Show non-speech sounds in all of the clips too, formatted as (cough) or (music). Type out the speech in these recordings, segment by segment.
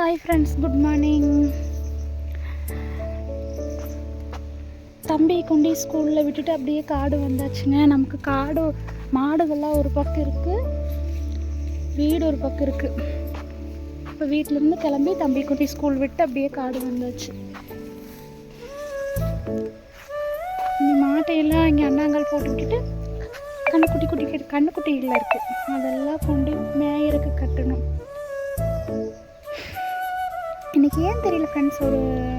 Hi friends good morning தம்பி குண்டி ஸ்கூலில் விட்டுட்டு அப்படியே காடு வந்தாச்சுங்க. நமக்கு காடு மாடுகள்லாம் ஒரு பக்கம் இருக்குது வீடு ஒரு பக்கம் இருக்குது இப்போ வீட்டிலேருந்து கிளம்பி தம்பி குண்டி ஸ்கூல் விட்டு அப்படியே காடு வந்தாச்சு. இந்த மாட்டையெல்லாம் இங்கே அண்ணாங்கல் போட்டு விட்டுட்டு கண்ணுக்குட்டி குட்டி கண்ணுக்குட்டிகள் இருக்குது அதெல்லாம் கொண்டு மேயருக்கு கட்டணும். எனக்கு ஏன் தெரியல ஃப்ரெண்ட்ஸ் ஒரு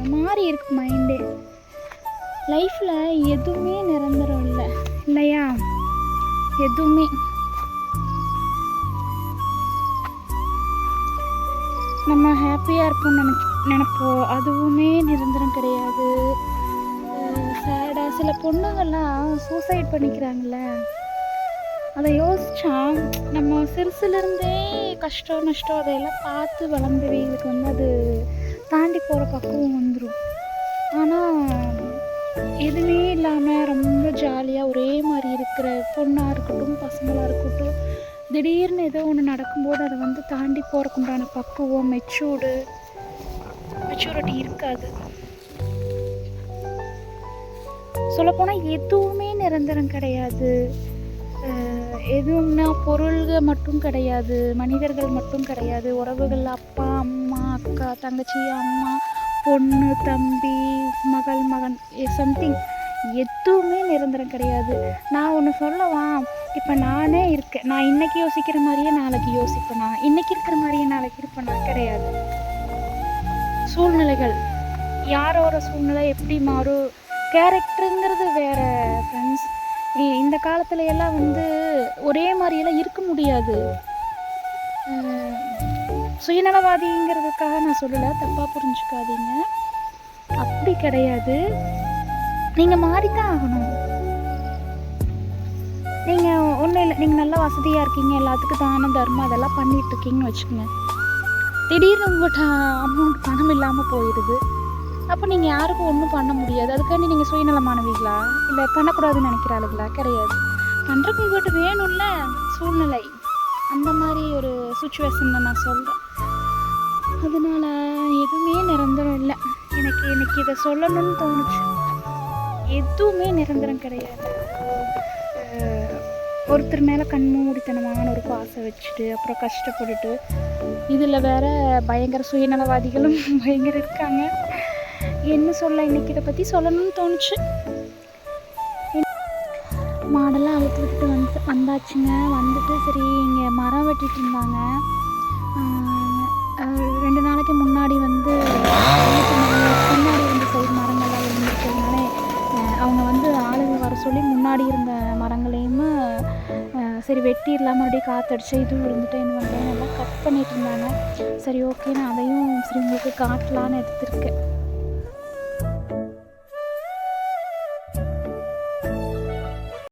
மாதிரி இருக்கு மைண்டே லைஃப்பில் எதுவுமே நிரந்தரம் இல்லை. இல்லையா? எதுவுமே. நம்ம ஹாப்பியாக இருப்போம்னு நினச்சி நினைப்போம். அதுவுமே நிரந்தரம் கிடையாது. சேடாக சில பொண்ணுங்கள்லாம் சூசைட் பண்ணிக்கிறாங்கல்ல. அதை யோசிச்சா நம்ம சிறுசுலேருந்தே கஷ்டம் நஷ்டம் அதையெல்லாம் பார்த்து வளர்ந்தவங்களுக்கு வந்து அது தாண்டி போகிற பக்குவம் வந்துடும் ஆனால் எதுவுமே இல்லாமல் ரொம்ப ஜாலியாக ஒரே மாதிரி இருக்கிற பொண்ணாக இருக்கட்டும் பசங்களாக இருக்கட்டும் திடீர்னு ஏதோ ஒன்று நடக்கும்போது அதை வந்து தாண்டி போகிறக்குண்டான பக்குவம் மெச்சூர்டு மெச்சூரிட்டி இருக்காது. சொல்லப்போனால் எதுவுமே நிரந்தரம் கிடையாது. எதுவும்னா பொருள்கள் மட்டும் கிடையாது மனிதர்கள் மட்டும் கிடையாது உறவுகள் அப்பா அம்மா அக்கா தங்கச்சி அம்மா பொண்ணு தம்பி மகள் மகன் சம்திங் எதுவுமே நிரந்தரம் கிடையாது. நான் ஒன்று சொல்லவா? இப்போ நானே இருக்கேன். நான் இன்னைக்கு யோசிக்கிற மாதிரியே நாளைக்கு யோசிப்பேனா இன்னைக்கு இருக்கிற மாதிரியே நாளைக்கு இருப்பேனா. கிடையாது. சூழ்நிலைகள். யாரோட சூழ்நிலை எப்படி மாறும் கேரக்டருங்கிறது வேறு ஃப்ரெண்ட்ஸ் இந்த காலத்துல எல்லாம் வந்து ஒரே மாதிரியெல்லாம் இருக்க முடியாது. சுயநலவாதிங்கிறதுக்காக நான் சொல்லலை தப்பாக புரிஞ்சுக்காதீங்க. அப்படி கிடையாது. நீங்கள் மாறித்தான் ஆகணும். நீங்கள் ஒன்றும் இல்லை நீங்கள் நல்லா வசதியாக இருக்கீங்க எல்லாத்துக்கும் தான தர்மம் அதெல்லாம் பண்ணிகிட்டு இருக்கீங்கன்னு வச்சுக்கோங்க. திடீர்னு உங்கள்கிட்ட அமௌண்ட் பணம் இல்லாமல் போயிடுது அப்போ நீங்கள் யாருக்கும் ஒன்றும் பண்ண முடியாது. அதுக்காண்டி நீங்கள் சுயநலமானவீங்களா? இல்லை பண்ணக்கூடாதுன்னு நினைக்கிற ஆளுங்களா? கிடையாது. பண்ணுறதுக்கு உங்கள்கிட்ட வேணும்ல சூழ்நிலை. அந்த மாதிரி ஒரு சுச்சுவேஷனில் நான் சொல்கிறேன் அதனால் எதுவுமே நிரந்தரம் இல்லை. எனக்கு எனக்கு இதை சொல்லணும்னு தோணுச்சு. எதுவுமே நிரந்தரம் கிடையாது. ஒருத்தர் மேலே கண்மூடித்தனமான ஒரு பாசை வச்சுட்டு அப்புறம் கஷ்டப்பட்டுட்டு இதில் வேற பயங்கர சுயநலவாதிகளும் (laughs) பயங்கர இருக்காங்க. என்ன சொல்ல இன்னைக்கு இதை பற்றி சொல்லணும்னு தோணுச்சு. மாடெல்லாம் அழுத்து விட்டுட்டு வந்து வந்தாச்சுங்க. வந்துட்டு சரி இங்கே மரம் வெட்டிட்டு இருந்தாங்க. முன்னாடி இருந்த மரங்களையும் சரி வெட்டிடலாம் மறுபடியும் காற்றடிச்சு இதுவும் விழுந்துட்டு என்ன பண்ணுறேன் எல்லாம் கட் பண்ணிட்டு இருந்தாங்க. சரி ஓகே நான் அதையும் சரி உங்களுக்கு காட்டலான்னு எடுத்திருக்கேன்.